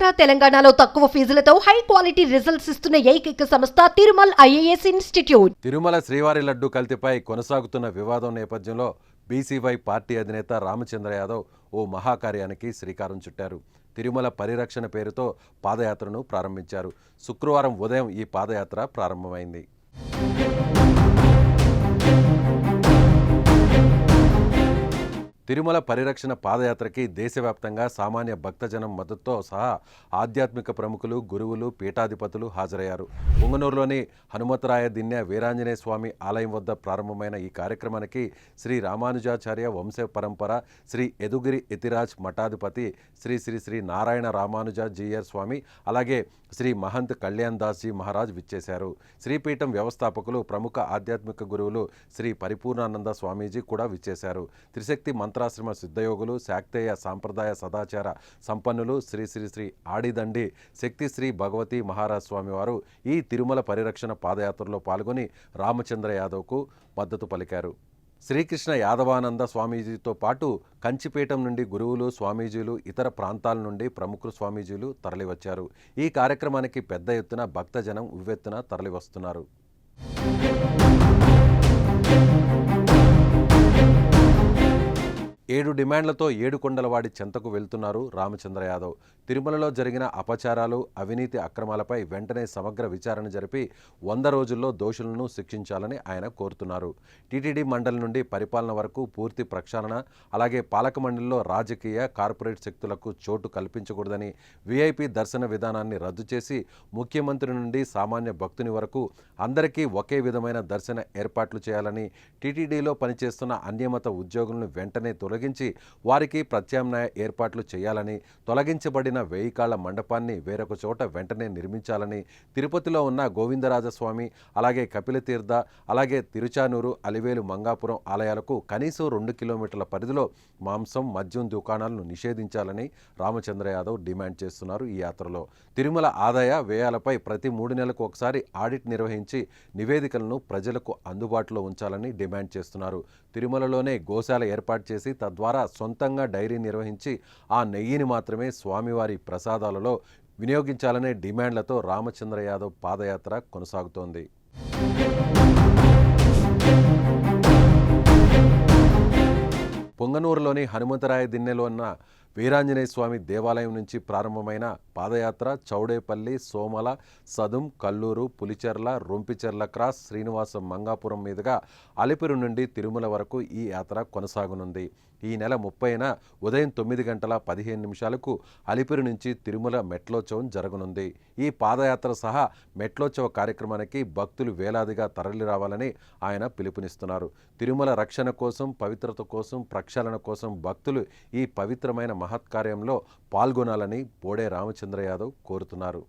ఆంధ్ర తెలంగాణలో తక్కువ ఫీజులతో high quality results ఇస్తున్న ఏకైక సంస్థ తిరుమల ఐఏఎస్ ఇన్స్టిట్యూట్. తిరుమల శ్రీవారి లడ్డు కల్తీపై కొనసాగుతున్న వివాదం నేపథ్యంలో బీసీవై పార్టీ అధినేత రామచంద్ర యాదవ్ ఓ మహాకార్యానికి శ్రీకారం చుట్టారు. తిరుమల పరిరక్షణ పేరుతో పాదయాత్రను ప్రారంభించారు. శుక్రవారం ఉదయం ఈ పాదయాత్ర ప్రారంభమైంది. తిరుమల పరిరక్షణ పాదయాత్రకి దేశవ్యాప్తంగా సామాన్య భక్తజనం మద్దతుతో సహా ఆధ్యాత్మిక ప్రముఖులు గురువులు పీఠాధిపతులు హాజరయ్యారు. ఉంగనూరులోని హనుమతరాయ దిన్య వీరాంజనేయ స్వామి ఆలయం వద్ద ప్రారంభమైన ఈ కార్యక్రమానికి శ్రీ రామానుజాచార్య వంశ పరంపర శ్రీ ఎదుగిరి ఎతిరాజ్ మఠాధిపతి శ్రీ శ్రీ శ్రీ నారాయణ రామానుజ జీయర్ స్వామి అలాగే శ్రీ మహంత్ కళ్యాణ్ దాస్ జీ మహారాజ్ విచ్చేశారు. శ్రీపీఠం వ్యవస్థాపకులు ప్రముఖ ఆధ్యాత్మిక గురువులు శ్రీ పరిపూర్ణానంద స్వామీజీ కూడా విచ్చేశారు. త్రిశక్తి మంత్రాశ్రమ సిద్ధయోగులు శాక్తేయ సాంప్రదాయ సదాచార సంపన్నులు శ్రీ శ్రీ శ్రీ ఆడిదండి శక్తి శ్రీ భగవతి మహారాజ్ స్వామి వారు ఈ తిరుమల పరిరక్షణ పాదయాత్రలో పాల్గొని రామచంద్ర యాదవ్కు మద్దతు పలికారు. శ్రీకృష్ణ యాదవానంద స్వామీజీతో పాటు కంచిపేటం నుండి గురువులు స్వామీజీలు ఇతర ప్రాంతాల నుండి ప్రముఖ స్వామీజీలు తరలివచ్చారు. ఈ కార్యక్రమానికి పెద్ద ఎత్తున భక్తజనం ఉవ్వెత్తున తరలివస్తున్నారు. ఏడు డిమాండ్లతో ఏడు కొండలవాడి చెంతకు వెళ్తున్నారు రామచంద్ర యాదవ్. తిరుమలలో జరిగిన అపచారాలు అవినీతి అక్రమాలపై వెంటనే సమగ్ర విచారణ జరిపి వంద రోజుల్లో దోషులను శిక్షించాలని ఆయన కోరుతున్నారు. టీటీడీ మండలి నుండి పరిపాలన వరకు పూర్తి ప్రక్షాళన అలాగే పాలక మండలిలో రాజకీయ కార్పొరేట్ శక్తులకు చోటు కల్పించకూడదని వీఐపీ దర్శన విధానాన్ని రద్దు చేసి ముఖ్యమంత్రి నుండి సామాన్య భక్తుని వరకు అందరికీ ఒకే విధమైన దర్శన ఏర్పాట్లు చేయాలని టీటీడీలో పనిచేస్తున్న అన్యమత ఉద్యోగులను వెంటనే తొలగించి వారికి ప్రత్యామ్నాయ ఏర్పాట్లు చేయాలని తొలగించబడిన వేయి కాళ్ళ మండపాన్ని వేరొక చోట వెంటనే నిర్మించాలని తిరుపతిలో ఉన్న గోవిందరాజస్వామి అలాగే కపిలతీర్థ అలాగే తిరుచానూరు అలివేలు మంగాపురం ఆలయాలకు కనీసం రెండు కిలోమీటర్ల పరిధిలో మాంసం మద్యం దుకాణాలను నిషేధించాలని రామచంద్ర యాదవ్ డిమాండ్ చేస్తున్నారు ఈ యాత్రలో. తిరుమల ఆదాయ వ్యయాలపై ప్రతి మూడు నెలలకు ఒకసారి ఆడిట్ నిర్వహించి నివేదికలను ప్రజలకు అందుబాటులో ఉంచాలని డిమాండ్ చేస్తున్నారు. తిరుమలలోనే గోశాల ఏర్పాటు చేసి ద్వారా సొంతంగా డైరీ నిర్వహించి ఆ నెయ్యిని మాత్రమే స్వామివారి ప్రసాదాలలో వినియోగించాలనే డిమాండ్లతో రామచంద్ర యాదవ్ పాదయాత్ర కొనసాగుతోంది. పొంగనూరులోని హనుమంతరాయ దిన్నెలో ఉన్న వీరాంజనేయ స్వామి దేవాలయం నుంచి ప్రారంభమైన పాదయాత్ర చౌడేపల్లి సోమల సదుం కల్లూరు పులిచెర్ల రొంపిచెర్ల క్రాస్ శ్రీనివాసం మంగాపురం మీదుగా అలిపిరి నుండి తిరుమల వరకు ఈ యాత్ర కొనసాగనుంది. ఈ నెల ముప్పైన ఉదయం తొమ్మిది గంటల పదిహేను నిమిషాలకు అలిపిరి నుంచి తిరుమల మెట్లోత్సవం జరగనుంది. ఈ పాదయాత్ర సహా మెట్లోత్సవ కార్యక్రమానికి భక్తులు వేలాదిగా తరలి రావాలని ఆయన పిలుపునిస్తున్నారు. తిరుమల రక్షణ కోసం పవిత్రత కోసం ప్రక్షాళన కోసం భక్తులు ఈ పవిత్రమైన మహత్కార్యంలో పాల్గొనాలని బోడే రామచంద్ర యాదవ్ కోరుతున్నారు.